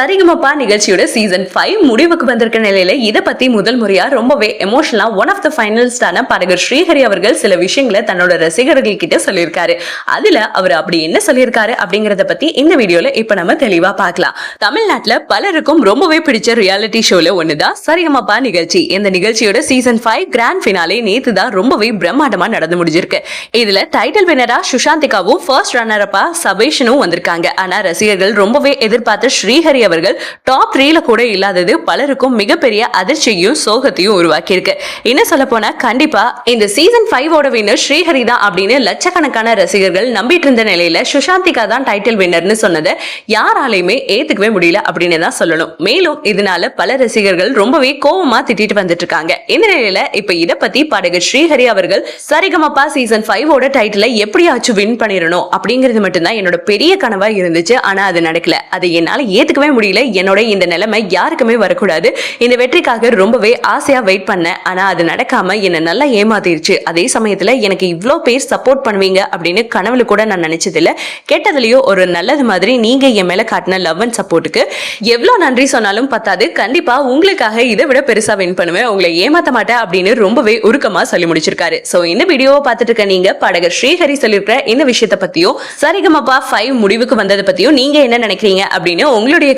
சரிகமப்பா நிகழ்ச்சியோட season five முடிவுக்கு வந்திருக்க நிலையில இதை பத்தி முதல் முறையா ரொம்பவே எமோஷனலா ஒன் ஆஃப் த ஃபைனலிஸ்டான பாடகர் ஸ்ரீஹரி அவர்கள் சில விஷயங்களை தன்னோட ரசிகர்கள் கிட்ட சொல்லியிருக்காரு. அதுல அவர் அப்படி என்ன சொல்லியிருக்காரு அப்படிங்கறத பத்தி இந்த வீடியோல இப்ப நம்ம தெளிவா பார்க்கலாம். தமிழ்நாட்டுல பலருக்கும் ரொம்பவே பிடிச்ச ரியாலிட்டி ஷோல ஒண்ணுதான். சரிகமப்பா நிகழ்ச்சி. இந்த நிகழ்ச்சியோட சீசன் ஃபைவ் கிராண்ட் ஃபினாலே நேத்து தான் ரொம்பவே பிரம்மாண்டமா நடந்து முடிஞ்சிருக்கு. இதுல டைட்டில் வினரா சுஷாந்திகாவும் ஃபர்ஸ்ட் ரன்னர் அப்பா சபேஷனும் வந்திருக்காங்க. ஆனா ரசிகர்கள் ரொம்பவே எதிர்பார்த்த ஸ்ரீஹரி அவர்கள் டாப் த்ரீல கூட இல்லாதது பலருக்கும் மிகப்பெரிய அதிர்ச்சியையும் சோகத்தையும் உருவாக்கியிருக்கு. என்ன சொல்ல போனா கண்டிப்பா இந்த சீசன் ஃபைவ் ஓட வின்னர் ஸ்ரீஹரி தான் அப்படின்னு லட்சக்கணக்கான ரசிகர்கள் நம்பிட்டு இருந்த நிலையில சுஷாந்திகா தான் டைட்டில் வின்னர்னு சொன்னதை யாராலையுமே ஏத்துக்கவே முடியல அப்படின்னு தான் சொல்லணும். மேலும் இதனால பல ரசிகர்கள் ரொம்பவே கோவமா திட்டிட்டு வந்துட்டு இருக்காங்க. இந்த நிலையில இப்ப இத பத்தி பாடகர் ஸ்ரீஹரி அவர்கள் சரிகமப்பா சீசன் ஃபைவ் ஓட டைட்டிலை எப்படியாச்சும் வின் பண்ணிடணும் அப்படிங்கிறது மட்டும்தான் என்னோட பெரிய கனவா இருந்துச்சு. ஆனா அது நடக்கல. அதை என்னால ஏத்துக்கவே முடியல. என்னோட இந்த நிலைமை யாருக்குமே வரக்கூடாது. இந்த வெற்றிக்காக ரொம்பவே ஆசையா வெயிட் பண்ணேன். ஆனா அது நடக்காம என்ன நல்லா ஏமாத்திருச்சு. அதே சமயத்துல எனக்கு இவ்வளோ பேர் சப்போர்ட் பண்ணுவீங்க அப்படின்னு கனவுல கூட நான் நினைச்சதில்ல. கேட்டதுலயோ ஒரு நல்லது மாதிரி நீங்க என் மேல காட்டின லவ் அண்ட் சப்போர்ட்டுக்கு எவ்வளவு நன்றி சொன்னாலும் பத்தாது. கண்டிப்பா உங்களுக்காக இதை விட பெருசா வின் பண்ணுவேன். உங்களை ஏமாத்த மாட்டேன் அப்படின்னு ரொம்பவே உருக்கமா சொல்லி முடிச்சிருக்காரு. சோ இந்த வீடியோவை பார்த்துட்டு இருக்க நீங்க பாடகர் ஸ்ரீஹரி சொல்லியிருக்கிற இந்த விஷயத்தை பத்தியும் சரிகமப்பா ஃபைவ் முடிவுக்கு வந்ததை பத்தியும் நீங்க என்ன நினைக்கிறீங்க அப்படின்னு உங்களுடைய